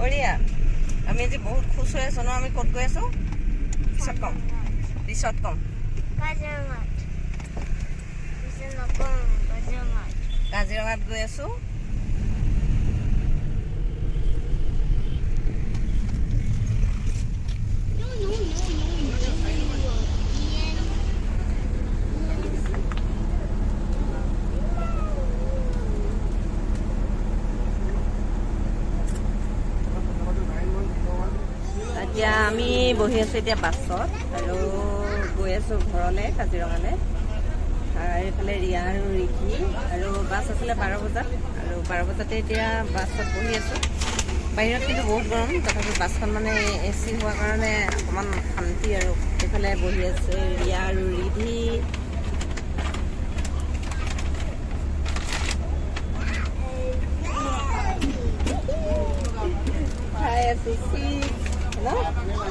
অৰিয়া আমি আজি বহুত খুচ হৈ আছোঁ ন আমি ক'ত গৈ আছোঁ? পিছত ক'ম পিছত ক'ম। কাজিৰঙাত গৈ আছোঁ। এতিয়া আমি বহি আছোঁ এতিয়া বাছত আৰু গৈ আছোঁ ঘৰলৈ, কাজিৰঙালৈ। এইফালে ৰিয়া আৰু ৰিকি আৰু বাছ আছিলে বাৰ বজাত। আৰু বাৰ বজাতে এতিয়া বাছত বহি আছোঁ। বাহিৰত কিন্তু বহুত গৰম, তথাপি বাছখন মানে এ চি হোৱাৰ কাৰণে অকণমান শান্তি আৰু। এইফালে বহি আছে ৰিয়া আৰু ৰিধি। খাই আছোঁ ন?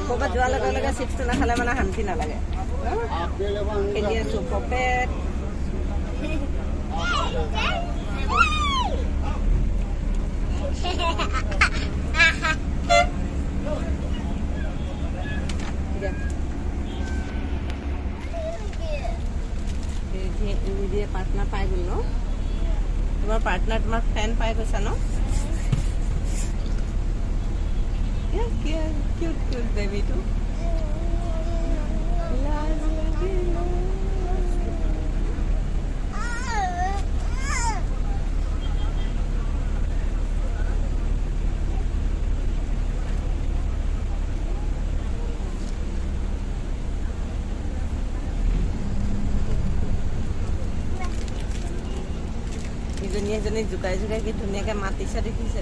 ক'ৰবাত যোৱাৰ লগে লগে চিপছটো নাখালে মানে শান্তি নালাগে। খেলি আছোঁ ৰিধিয়ে পাৰ্টনাৰ পাই গ'ল ন? তোমাৰ পাৰ্টনাৰ তোমাৰ ফ্ৰেণ্ড পাই গৈছা ন? Cute, cute, baby too. ইজনী এজনী জোকাই জোকাই কি ধুনীয়াকে মাতিছে দেখিছে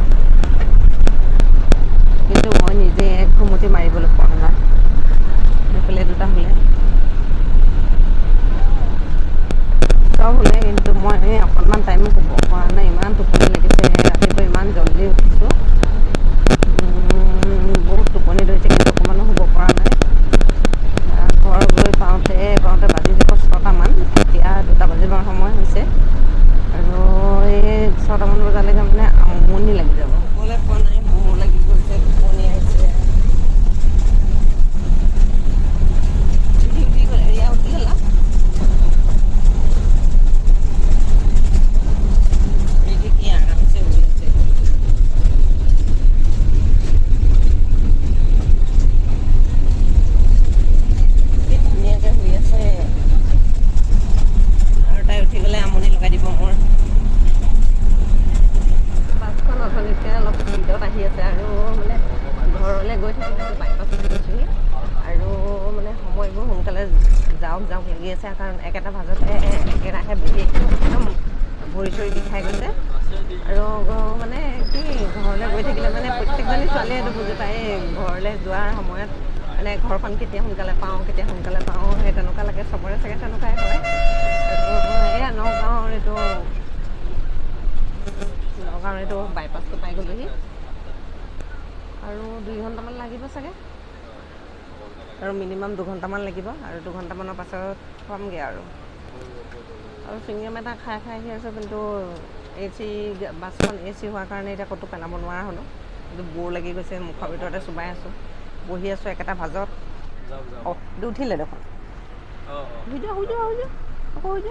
কিন্তু মই নিজে এক ঘুমতি মাৰিবলৈ পৰা নাই স্পীডত আহি আছে আৰু মানে ঘৰলৈ গৈ থাকিলে বাইপাছত গৈছোঁহি। আৰু মানে সময়বোৰ সোনকালে যাওক যাওক লাগি আছে কাৰণ একেটা ভাজতে একেৰাহে বহি একদম ভৰি চৰি বিষাই গৈছে। আৰু মানে কি ঘৰলৈ গৈ থাকিলে মানে প্ৰত্যেকজনী ছোৱালীয়ে এইটো বুজি পায় ঘৰলৈ যোৱাৰ সময়ত মানে ঘৰখন কেতিয়া সোনকালে পাওঁ কেতিয়া সোনকালে পাওঁ সেই তেনেকুৱা লাগে চবৰে চাগে তেনেকুৱাই হয়। এয়া নগাঁৱৰ এইটো নগাঁৱৰ এইটো বাইপাছটো পাই গ'লোহি। আৰু দুই ঘণ্টামান লাগিব চাগে। আৰু মিনিমাম দুঘণ্টামান লাগিব আৰু দুঘণ্টামানৰ পাছত পামগৈ আৰু। আৰু চিংগম এটা খাই খাই আহি আছোঁ কিন্তু এ চি বাছখন এ চি হোৱাৰ কাৰণে এতিয়া ক'তো পেলাব নোৱাৰা হ'লোঁ। কিন্তু বৰ লাগি গৈছে মুখৰ ভিতৰতে চোবাই আছোঁ। বহি আছোঁ একেটা ভাজত। অঁ উঠিলে দেখোন। শুই শুই শুই আকৌ শুই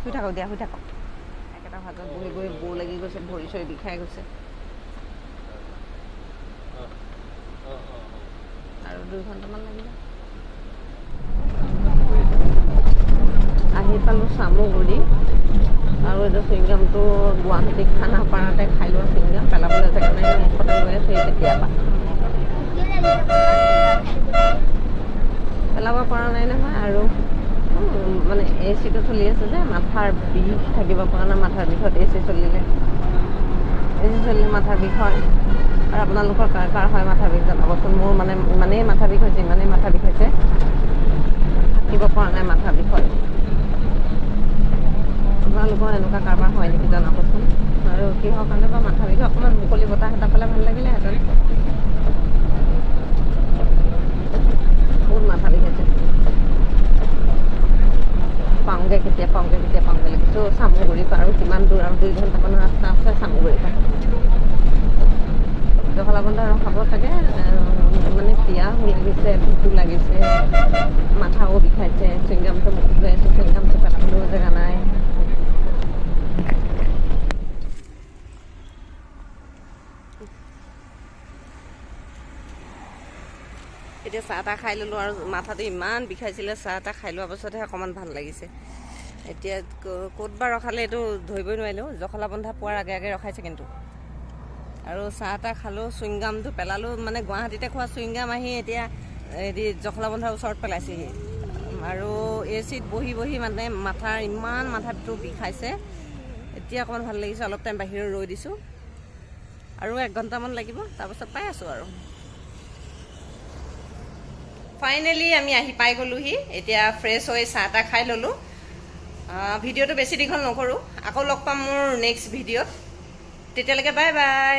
শুই থাকক দিয়া শুই থাকক। একেটা ভাতত বহি বহি বোৰ লাগি গৈছে ভৰি চৰি বিষাই গৈছে। আৰু দুই ঘণ্টামান লাগিব আহি পালোঁ চামুগুৰি আৰু এইটো চুইংগামটো গুৱাহাটী খানাপাৰাতে খাই লোৱা চুইংগাম পেলাবলৈ জেগা নাই মুখতে লৈ আছোঁ পৰা। পেলাব পৰা নাই নহয় আৰু মানে এ চিটো চলি আছে যে, মাথাৰ বিষ থাকিব পৰা নাই, মাথাৰ বিষত এ চি চলিলে। এ চি চলিলে মাথাৰ বিষ হয়। আৰু আপোনালোকৰ কাৰ কাৰ হয় মাথা বিষ জনাবচোন। মোৰ মানে ইমানেই মাথা বিষ হৈছে, ইমানেই মাথা বিষ হৈছে। থাকিব পৰা নাই মাথা বিষত। আপোনালোকৰ এনেকুৱা কাৰোবাৰ হয় নেকি জনাবচোন। আৰু কিহৰ কাৰণে বা মাথা বিষ? অকণমান মুকলি বতাহ এটা পালে ভালো লাগিলেহেঁতেন বহুত মাথা বিষ হৈছে। পাওঁগৈ, কেতিয়া পাওঁগে, কেতিয়া পাওঁগৈ লাগিছোঁ চামগুৰিৰ পৰা, আৰু কিমান দূৰ আৰু দুই ঘণ্টামানৰ ৰাস্তা আছে চামগুৰিৰ পৰা। আৰু খাব চাগে মানে পিয়াহ লাগিছে, ভোকো লাগিছে, মাথাও বিষাইছে চুইংগামটো মুখত লৈ আছোঁ চুইংগামটো পেলাবলৈও তাহ খাই ল'লোঁ আৰু মাথাটো ইমান বিষাইছিলে চাহ তাহ খাই লোৱাৰ পাছতহে অকণমান ভাল লাগিছে। এতিয়া ক'ত বা ৰখালে এইটো ধৰিবই নোৱাৰিলোঁ জখলা বন্ধা পোৱাৰ আগে আগে ৰখাইছে কিন্তু। আৰু চাহ তাহ খালোঁ চুইংগামটো পেলালোঁ মানে গুৱাহাটীতে খোৱা চুইংগাম আহি এতিয়া হেৰি জখলা বন্ধাৰ ওচৰত পেলাইছেহি। আৰু এ চিত বহি বহি মানে মাথাৰ ইমান মাথাটো বিষাইছে। এতিয়া অকণমান ভাল লাগিছে অলপ টাইম বাহিৰত ৰৈ দিছোঁ। আৰু এক ঘণ্টামান লাগিব তাৰপাছত পাই আছোঁ আৰু। ফাইনেলি আমি আহি পাই গ'লোহি এতিয়া ফ্ৰেছ হৈ চাহ তাহ খাই ল'লোঁ। ভিডিঅ'টো বেছি দীঘল নকৰোঁ। আকৌ লগ পাম মোৰ নেক্সট ভিডিঅ'ত। তেতিয়ালৈকে বাই বাই